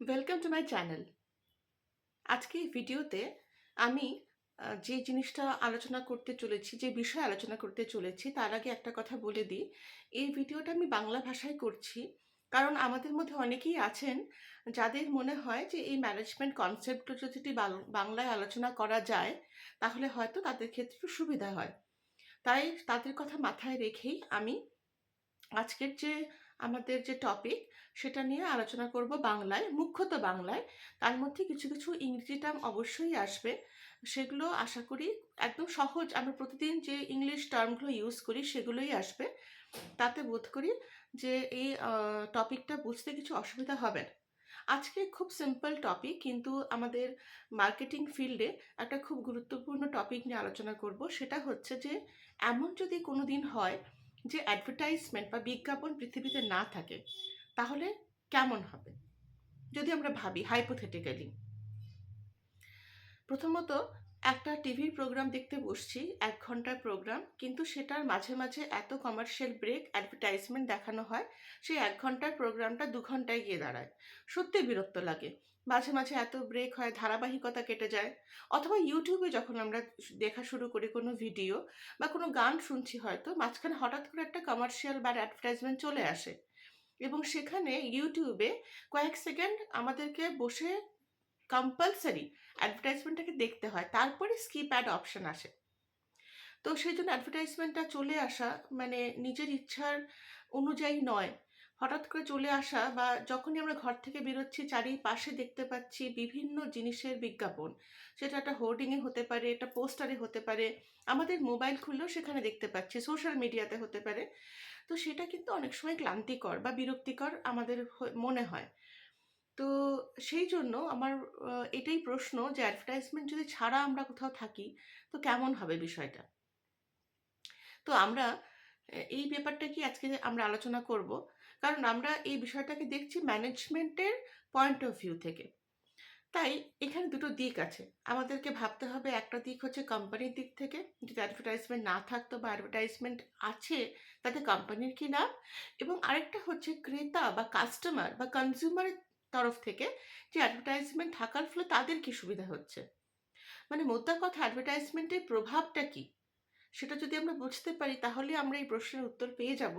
Welcome to my channel আজকে এই ভিডিওতে আমি যে জিনিসটা আলোচনা করতে চলেছি, যে বিষয় আলোচনা করতে চলেছি, তার আগে একটা কথা বলে দিই। এই ভিডিওটা আমি বাংলা ভাষায় করছি, কারণ আমাদের মধ্যে অনেকেই আছেন যাদের মনে হয় যে এই ম্যানেজমেন্ট কনসেপ্টটা যদি বাংলায় আলোচনা করা যায়, তাহলে হয়তো তাদের ক্ষেত্রে সুবিধা হয়। তাই তাদের কথা মাথায় রেখেই আমি আজকের যে আমাদের যে টপিক সেটা নিয়ে আলোচনা করব বাংলায়, মুখ্যত বাংলায়। তার মধ্যে কিছু কিছু ইংরেজি টার্ম অবশ্যই আসবে। সেগুলো আশা করি একদম সহজ, আমরা প্রতিদিন যে ইংলিশ টার্মগুলো ইউজ করি সেগুলোই আসবে। তাতে বোধ করি যে এই টপিকটা বুঝতে কিছু অসুবিধা হবে না। আজকে খুব সিম্পল টপিক কিন্তু আমাদের মার্কেটিং ফিল্ডে একটা খুব গুরুত্বপূর্ণ টপিক নিয়ে আলোচনা করব। সেটা হচ্ছে যে, এমন যদি কোনো দিন হয় যে অ্যাডভার্টাইজমেন্ট বা বিজ্ঞাপন পৃথিবীতে না থাকে, তাহলে কেমন হবে? যদি আমরা ভাবি হাইপোথেটিক্যালি প্রথমত, একটা টিভির প্রোগ্রাম দেখতে বসছি, এক ঘণ্টার প্রোগ্রাম কিন্তু সেটার মাঝে মাঝে এত কমার্শিয়াল ব্রেক অ্যাডভার্টাইজমেন্ট দেখানো হয়, সেই এক ঘণ্টার প্রোগ্রামটা দু ঘন্টায় গিয়ে দাঁড়ায়। সত্যি বিরক্ত লাগে। মাঝে মাঝে এত ব্রেক হয়, ধারাবাহিকতা কেটে যায়। অথবা ইউটিউবে যখন আমরা দেখা শুরু করি কোনো ভিডিও বা কোনো গান শুনছি হয়তো, মাঝখানে হঠাৎ করে একটা কমার্শিয়াল বা অ্যাডভার্টাইজমেন্ট চলে আসে। এবং সেখানে ইউটিউবে কয়েক সেকেন্ড আমাদেরকে বসে কম্পালসারি অ্যাডভার্টাইজমেন্টটাকে দেখতে হয়। তারপরে স্কিপ অ্যাড অপশন আসে। তো সেই জন্য অ্যাডভার্টাইজমেন্টটা চলে আসা মানে নিজের ইচ্ছার অনুযায়ী নয়। হঠাৎ করে চলে আসা বা যখনই আমরা ঘর থেকে বেরোচ্ছি, চারিপাশে দেখতে পাচ্ছি বিভিন্ন জিনিসের বিজ্ঞাপন। সেটা একটা হোর্ডিংয়ে হতে পারে, একটা পোস্টারে হতে পারে। আমাদের মোবাইল খুললেও সেখানে দেখতে পাচ্ছি সোশ্যাল মিডিয়াতে হতে পারে। তো সেটা কিন্তু অনেক সময় ক্লান্তিকর বা বিরক্তিকর আমাদের মনে হয়। তো সেই জন্য আমার এটাই প্রশ্ন যে অ্যাডভার্টাইজমেন্ট যদি ছাড়া আমরা কোথাও থাকি, তো কেমন হবে বিষয়টা? তো আমরা এই ব্যাপারটা কি আজকে আমরা আলোচনা করব কারণ আমরা এই বিষয়টাকে দেখছি ম্যানেজমেন্টের পয়েন্ট অফ ভিউ থেকে। তাই এখানে দুটো দিক আছে। আমাদেরকে ভাবতে হবে একটা দিক হচ্ছে কোম্পানির দিক থেকে, যদি অ্যাডভার্টাইজমেন্ট না থাকতো বা অ্যাডভার্টাইজমেন্ট আছে, তাতে কোম্পানির কি লাভ? এবং আরেকটা হচ্ছে ক্রেতা বা কাস্টমার বা কনজিউমারের তরফ থেকে যে অ্যাডভার্টাইজমেন্ট থাকার ফলে তাদের কি সুবিধা হচ্ছে? মানে মোদ্দা কথা অ্যাডভার্টাইজমেন্টের প্রভাবটা কি? সেটা যদি আমরা বুঝতে পারি, তাহলে আমরা এই প্রশ্নের উত্তর পেয়ে যাব।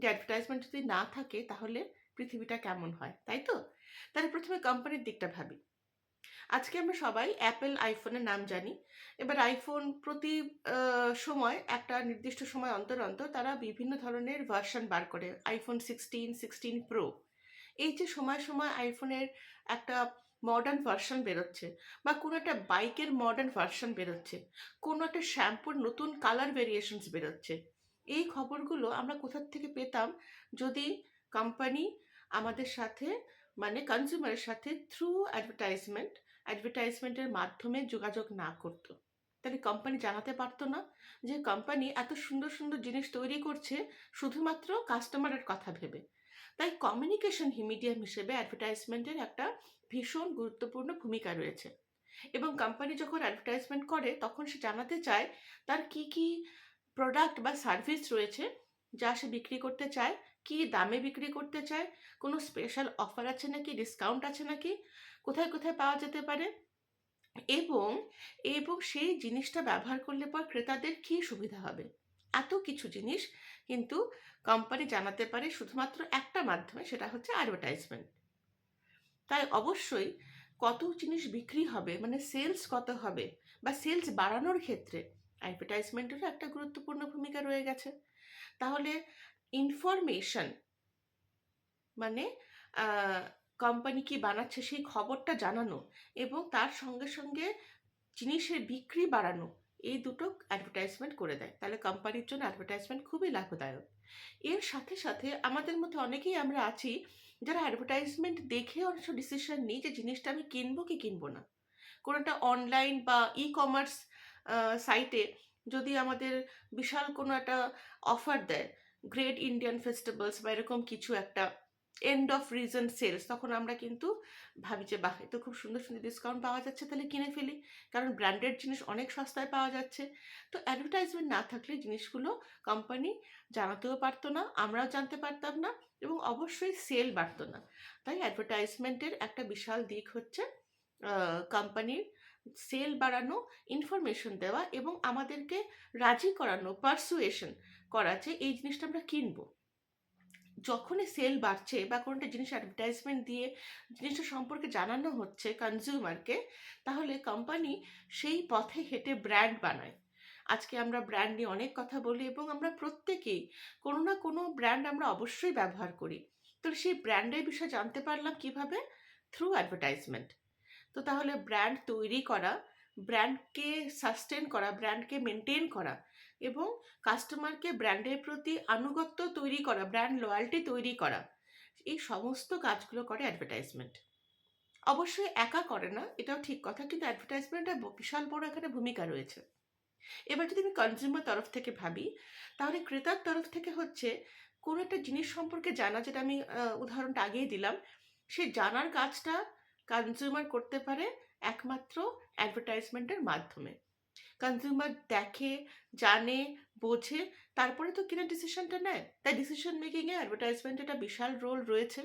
যে অ্যাডভার্টাইজমেন্ট যদি না থাকে, তাহলে পৃথিবীটা কেমন হয়? তাই তো? তাহলে প্রথমে কোম্পানির দিকটা ভাবি। আজকে আমরা সবাই অ্যাপেল আইফোনের নাম জানি। এবার আইফোন প্রতি সময়, একটা নির্দিষ্ট সময় অন্তর অন্তর তারা বিভিন্ন ধরনের ভার্সন বার করে। আইফোন সিক্সটিন সিক্সটিন প্রো এই যে সময় সময় আইফোনের একটা মডার্ন ভার্সন বেরোচ্ছে বা কোনো একটা বাইকের মডার্ন ভার্সন বেরোচ্ছে, কোনো একটা শ্যাম্পুর নতুন কালার ভেরিয়েশনস বেরোচ্ছে এই খবরগুলো আমরা কোথার থেকে পেতাম? যদি কোম্পানি আমাদের সাথে মানে কনজিউমারের সাথে থ্রু অ্যাডভার্টাইজমেন্ট অ্যাডভার্টাইজমেন্টের মাধ্যমে যোগাযোগ না করতো। তাহলে কোম্পানি জানাতে পারতো না যে কোম্পানি এত সুন্দর সুন্দর জিনিস তৈরি করছে শুধুমাত্র কাস্টমারের কথা ভেবে। তাই কমিউনিকেশন মিডিয়াম হিসেবে অ্যাডভার্টাইজমেন্টের একটা ভীষণ গুরুত্বপূর্ণ ভূমিকা রয়েছে। এবং কোম্পানি যখন অ্যাডভার্টাইজমেন্ট করে, তখন সে জানাতে চায়, তার কি কি প্রোডাক্ট বা সার্ভিস রয়েছে, যা সে বিক্রি করতে চায়, কি দামে বিক্রি করতে চায়, কোনো স্পেশাল অফার আছে নাকি ডিসকাউন্ট আছে নাকি, কোথায় কোথায় পাওয়া যেতে পারে? এবং এবং সেই জিনিসটা ব্যবহার করলে পর ক্রেতাদের কী সুবিধা হবে? এত কিছু জিনিস কিন্তু কোম্পানি জানাতে পারে শুধুমাত্র একটা মাধ্যমে, সেটা হচ্ছে অ্যাডভার্টাইজমেন্ট তাই অবশ্যই কত জিনিস বিক্রি হবে মানে সেলস কত হবে, বা সেলস বাড়ানোর ক্ষেত্রে অ্যাডভার্টাইজমেন্টেরও একটা গুরুত্বপূর্ণ ভূমিকা রয়ে গেছে। তাহলে ইনফরমেশন মানে কোম্পানি কি বানাচ্ছে সেই খবরটা জানানো এবং তার সঙ্গে সঙ্গে জিনিসের বিক্রি বাড়ানো, এই দুটো অ্যাডভার্টাইজমেন্ট করে দেয়। তাহলে কোম্পানির জন্য অ্যাডভার্টাইজমেন্ট খুবই লাভদায়ক। এর সাথে সাথে আমাদের মধ্যে অনেকেই আমরা আছি যারা অ্যাডভার্টাইজমেন্ট দেখে অনেক ডিসিশন নিই যে জিনিসটা আমি কিনবো কি কিনবো না। কোনোটা অনলাইন বা ই কমার্স সাইটে যদি আমাদের বিশাল কোনো একটা অফার দেয় গ্রেট ইন্ডিয়ান ফেস্টিভ্যালস বা এরকম কিছু একটা এন্ড অফ রিজন সেলস তখন আমরা কিন্তু ভাবি যে, বাহ তো খুব সুন্দর সুন্দর ডিসকাউন্ট পাওয়া যাচ্ছে, তাহলে কিনে ফেলি। কারণ ব্র্যান্ডেড জিনিস অনেক সস্তায় পাওয়া যাচ্ছে। তো অ্যাডভার্টাইজমেন্ট না থাকলে জিনিসগুলো কোম্পানি জানাতেও পারতো না, আমরাও জানতে পারতাম না এবং অবশ্যই সেল বাড়তো না। তাই অ্যাডভার্টাইজমেন্টের একটা বিশাল দিক হচ্ছে কোম্পানির সেল বাড়ানো ইনফরমেশন দেওয়া এবং আমাদেরকে রাজি করানো পারসুয়েশন করা যে এই জিনিসটা আমরা কিনবো। যখনই সেল বাড়ছে বা কোনো একটা জিনিস অ্যাডভার্টাইজমেন্ট দিয়ে জিনিসটা সম্পর্কে জানানো হচ্ছে কনজিউমারকে তাহলে কোম্পানি সেই পথে হেঁটে ব্র্যান্ড বানায়। আজকে আমরা ব্র্যান্ড নিয়ে অনেক কথা বলি এবং আমরা প্রত্যেকেই কোনো না কোনো ব্র্যান্ড আমরা অবশ্যই ব্যবহার করি। তো সেই ব্র্যান্ডের বিষয়ে জানতে পারলাম কীভাবে? থ্রু অ্যাডভার্টাইজমেন্ট তো তাহলে ব্র্যান্ড তৈরি করা ব্র্যান্ডকে সাস্টেন করা ব্র্যান্ডকে মেনটেন করা এবং কাস্টমারকে ব্র্যান্ডের প্রতি আনুগত্য তৈরি করা ব্র্যান্ড লয়্যাল্টি তৈরি করা, এই সমস্ত কাজগুলো করে অ্যাডভার্টাইজমেন্ট অবশ্যই একা করে না, এটাও ঠিক কথা কিন্তু অ্যাডভার্টাইজমেন্টের বিশাল বড় এখানে ভূমিকা রয়েছে। এবার যদি আমি কনজিউমার তরফ থেকে ভাবি, তাহলে ক্রেতার তরফ থেকে হচ্ছে কোনো একটা জিনিস সম্পর্কে জানা, যেটা আমি উদাহরণটা আগেই দিলাম সেই জানার কাজটা কনজিউমার করতে পারে একমাত্র অ্যাডভার্টাইজমেন্টের মাধ্যমে। কনজিউমার দেখে, জানে, বোঝে, তারপরে তো কেনার ডিসিশনটা নেয়। তাই ডিসিশন মেকিংয়ে অ্যাডভার্টাইজমেন্ট একটা বিশাল রোল রয়েছে।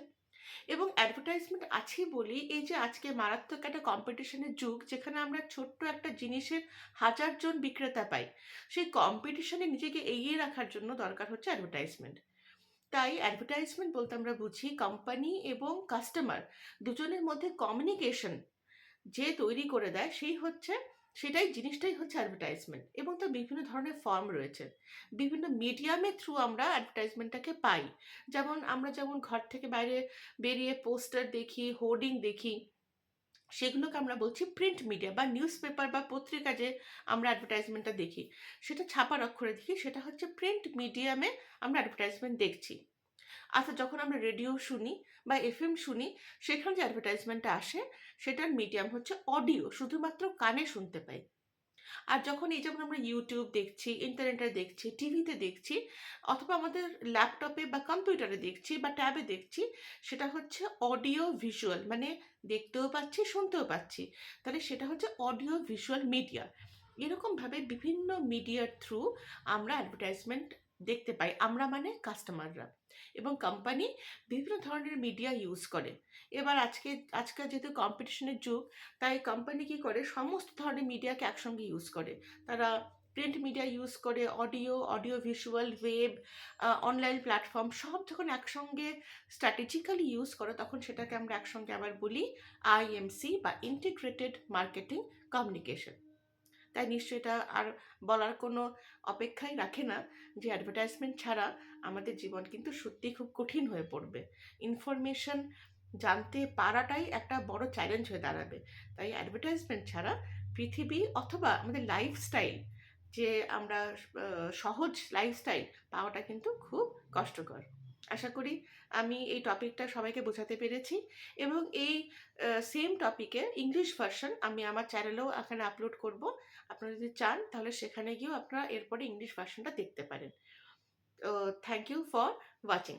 এবং অ্যাডভার্টাইজমেন্ট আছে বলি, এই যে আজকে মারাত্মক একটা কম্পিটিশনের যুগ, যেখানে আমরা ছোট্ট একটা জিনিসের হাজার জন বিক্রেতা পাই, সেই কম্পিটিশনে নিজেকে এগিয়ে রাখার জন্য দরকার হচ্ছে অ্যাডভার্টাইজমেন্ট তাই অ্যাডভার্টাইজমেন্ট বলতে আমরা বুঝি কোম্পানি এবং কাস্টমার দুজনের মধ্যে কমিউনিকেশন যে তৈরি করে দেয় সেই হচ্ছে, সেটাই জিনিসটাই হচ্ছে অ্যাডভার্টাইজমেন্ট এবং তার বিভিন্ন ধরনের ফর্ম রয়েছে। বিভিন্ন মিডিয়ামের থ্রু আমরা অ্যাডভার্টাইজমেন্টটাকে পাই। যেমন আমরা যেমন ঘর থেকে বাইরে বেরিয়ে পোস্টার দেখি হোর্ডিং দেখি সেগুলোকে আমরা বলছি প্রিন্ট মিডিয়া বা নিউজ পেপার বা পত্রিকা যে আমরা অ্যাডভার্টাইজমেন্টটা দেখি, সেটা ছাপার অক্ষরে দেখি, সেটা হচ্ছে প্রিন্ট মিডিয়ামে আমরা অ্যাডভার্টাইজমেন্ট দেখছি। আচ্ছা যখন আমরা রেডিও শুনি বা এফ এম শুনি, সেখানে যে অ্যাডভার্টাইজমেন্টটা আসে, সেটার মিডিয়াম হচ্ছে অডিও শুধুমাত্র কানে শুনতে পাই। আর যখন এই যেমন আমরা ইউটিউব দেখছি ইন্টারনেটে দেখছি টিভিতে দেখছি, অথবা আমাদের ল্যাপটপে বা কম্পিউটারে দেখছি বা ট্যাবে দেখছি, সেটা হচ্ছে অডিও ভিজুয়াল মানে দেখতেও পাচ্ছি, শুনতেও পাচ্ছি। তাহলে সেটা হচ্ছে অডিও ভিজুয়াল মিডিয়া এরকমভাবে বিভিন্ন মিডিয়ার থ্রু আমরা অ্যাডভার্টাইজমেন্ট দেখতে পাই। আমরা মানে কাস্টমাররা এবং কোম্পানি বিভিন্ন ধরনের মিডিয়া ইউজ করে। এবার আজকে আজকাল যেহেতু কম্পিটিশনের যুগ, তাই কোম্পানি কী করে? সমস্ত ধরনের মিডিয়াকে একসঙ্গে ইউজ করে। তারা প্রিন্ট মিডিয়া ইউজ করে audio audio visual web online platform সব যখন একসঙ্গে স্ট্র্যাটেজিক্যালি ইউজ করে, তখন সেটাকে আমরা একসঙ্গে আবার বলি আইএমসি বা ইন্টিগ্রেটেড মার্কেটিং কমিউনিকেশন তাই নিশ্চয়ই এটা আর বলার কোনো অপেক্ষাই রাখে না যে অ্যাডভার্টাইজমেন্ট ছাড়া আমাদের জীবন কিন্তু সত্যি খুব কঠিন হয়ে পড়বে। ইনফরমেশন জানতে পারাটাই একটা বড় চ্যালেঞ্জ হয়ে দাঁড়াবে। তাই অ্যাডভার্টাইজমেন্ট ছাড়া পৃথিবী অথবা আমাদের লাইফস্টাইল যে আমরা সহজ লাইফস্টাইল পাওয়াটা কিন্তু খুব কষ্টকর। আশা করি আমি এই টপিকটা সবাইকে বোঝাতে পেরেছি এবং এই সেম টপিকে ইংলিশ ভার্সন আমি আমার চ্যানেলেও এখানে আপলোড করব। আপনারা যদি চান তাহলে সেখানে গিয়েও আপনারা এরপরে ইংলিশ ভার্সনটা দেখতে পারেন। Thank you for watching